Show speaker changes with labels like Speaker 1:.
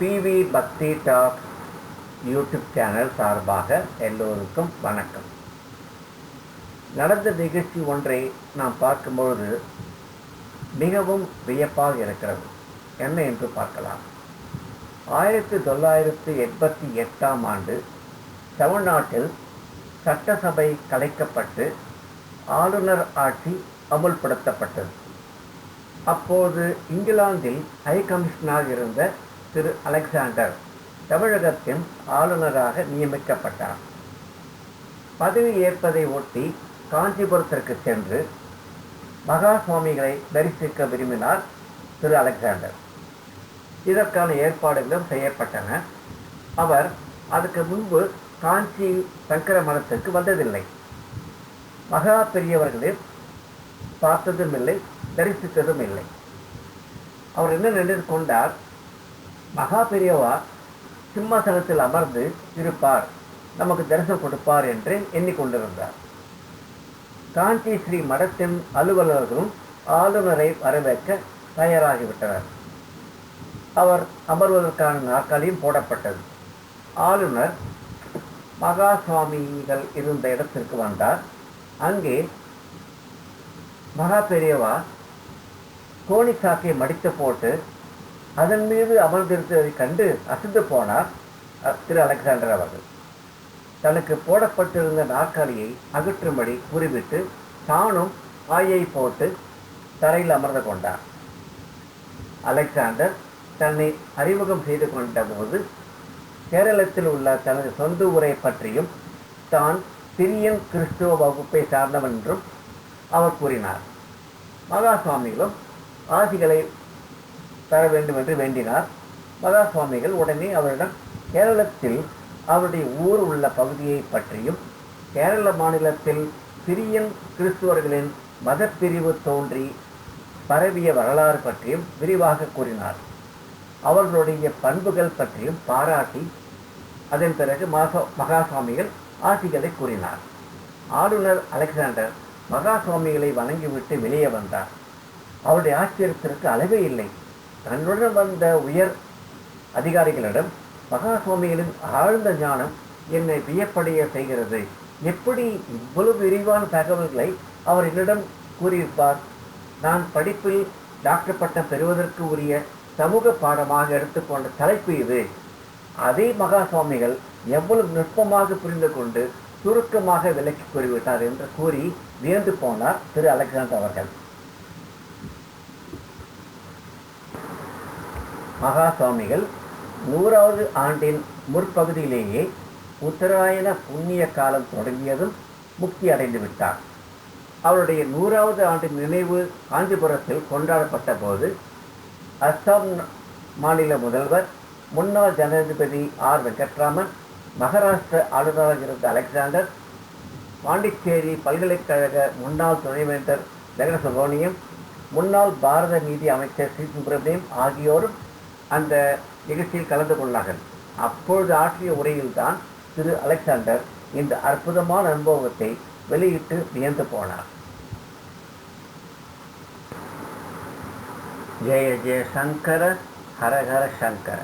Speaker 1: PV பக்தி talk YouTube channel சார்பாக எல்லோருக்கும் வணக்கம். நடந்த நிகழ்ச்சி ஒன்றை நாம் பார்க்கும்பொழுது மிகவும் வியப்பாக இருக்கிறது. என்ன என்று பார்க்கலாம். ஆயிரத்தி தொள்ளாயிரத்தி எண்பத்தி எட்டாம் ஆண்டு தமிழ்நாட்டில் சட்டசபை கலைக்கப்பட்டு ஆளுநர் ஆட்சி அமுல்படுத்தப்பட்டது. அப்போது இங்கிலாந்தில் ஹை கமிஷனராக இருந்த திரு அலெக்சாண்டர் தமிழகத்தின் ஆளுநராக நியமிக்கப்பட்டார். பதவி ஏற்பதை ஒட்டி காஞ்சிபுரத்திற்கு சென்று மகா சுவாமிகளை தரிசிக்க விரும்பினார் திரு அலெக்சாண்டர். இதற்கான ஏற்பாடுகளும் செய்யப்பட்டன. அவர் அதுக்கு முன்பு காஞ்சி சங்கர மடத்துக்கு வந்ததில்லை. மகா பெரியவர்களில் பார்த்ததும் இல்லை தரிசித்ததும் இல்லை அவர் என்ன நினைத்து கொண்டார்? மகா பெரியவா சிம்மாசனத்தில் அமர்ந்து இருப்பார். நமக்கு தரிசனம் கொடுப்பார் என்று எண்ணிக்கொண்டிருந்தார். காஞ்சி ஸ்ரீ மடத்தின் அலுவலர்களும் ஆளுநரை வரவேற்க தயாராகிவிட்டனர். அவர் அமர்வதற்கான நாற்காலியும் போடப்பட்டது. ஆளுநர் மகா சுவாமிகள் இருந்த இடத்திற்கு வந்தார். அங்கே மகா பெரியவா கோணி சாக்கை மடித்து போட்டு அதன் மீது அமர்ந்திருந்ததைக் கண்டு அசந்து போனார் அ- திரு அலெக்சாண்டர் அவர்கள். தனக்கு போடப்பட்டிருந்த நாற்காலியை அகற்றும்படி கூறிவிட்டு தானும் ஆயை போட்டு தரையில் அமர்ந்து கொண்டார். அலெக்சாண்டர் தன்னை அறிமுகம் செய்து கொண்ட போது கேரளத்தில் உள்ள தனது சொந்த ஊரை பற்றியும் தான் சிரியன் கிறிஸ்துவ வகுப்பை சார்ந்தவன் என்றும் அவர் கூறினார். மகா சுவாமிகளும் ஆசிகளை தர வேண்டும் என்று வேண்டினார். மகா சுவாமிகள் உடனே அவரிடம் கேரளத்தில் அவருடைய ஊர் உள்ள பகுதியை பற்றியும் கேரள மாநிலத்தில் சிரியன் கிறிஸ்துவர்களின் மதப்பிரிவு தோன்றி பரவிய வரலாறு பற்றியும் விரிவாக கூறினார். அவர்களுடைய பண்புகள் பற்றியும் பாராட்டி அதன் பிறகு மகா சுவாமிகள் ஆசிகளை கூறினார். ஆளுநர் அலெக்சாண்டர் மகா சுவாமிகளை வணங்கிவிட்டு வெளியே வந்தார். அவருடைய ஆச்சரியத்திற்கு அளவே இல்லை. தன்னுடன் வந்த உயர் அதிகாரிகளிடம் மகா சுவாமிகளின் ஆழ்ந்த ஞானம் என்னை வியப்படைய செய்கிறது. எப்படி இவ்வளவு விரிவான தகவல்களை அவர் என்னிடம் கூறியிருப்பார்? நான் படிப்பில் டாக்டர் பட்டம் பெறுவதற்கு உரிய சமூக பாடமாக எடுத்துக்கொண்ட தலைப்பு இது. அதே மகா சுவாமிகள் எவ்வளவு நுட்பமாக புரிந்து கொண்டு சுருக்கமாக விலக்கி கூறிவிட்டார் என்று கூறி வியந்து போனார் திரு. அலெக்சாண்டர் அவர்கள். மகா சுவாமிகள் நூறாவது ஆண்டின் முற்பகுதியிலேயே உத்தராயண புண்ணிய காலம் தொடங்கியதும் முக்தி அடைந்து விட்டார். அவருடைய நூறாவது ஆண்டு நினைவு காஞ்சிபுரத்தில் கொண்டாடப்பட்ட போது அஸ்ஸாம் மாநில முதல்வர் முன்னாள் ஜனாதிபதி ஆர். வெங்கட்ராமன் மகாராஷ்டிர ஆளுநராக இருந்த அலெக்சாண்டர் பாண்டிச்சேரி பல்கலைக்கழக முன்னாள் துணைவேந்தர் வெங்கட சுப்ரமணியம் முன்னாள் பாரத நீதி அமைச்சர் சி. சுப்பிரமணியம் ஆகியோரும் அந்த நிகழ்ச்சியில் கலந்து கொண்டார்கள். அப்பொழுது ஆற்றிய உரையில்தான் திரு அலெக்சாண்டர் இந்த அற்புதமான அனுபவத்தை வெளியிட்டு வியந்து போனார். ஜெய ஜெய சங்கர ஹரஹர சங்கர.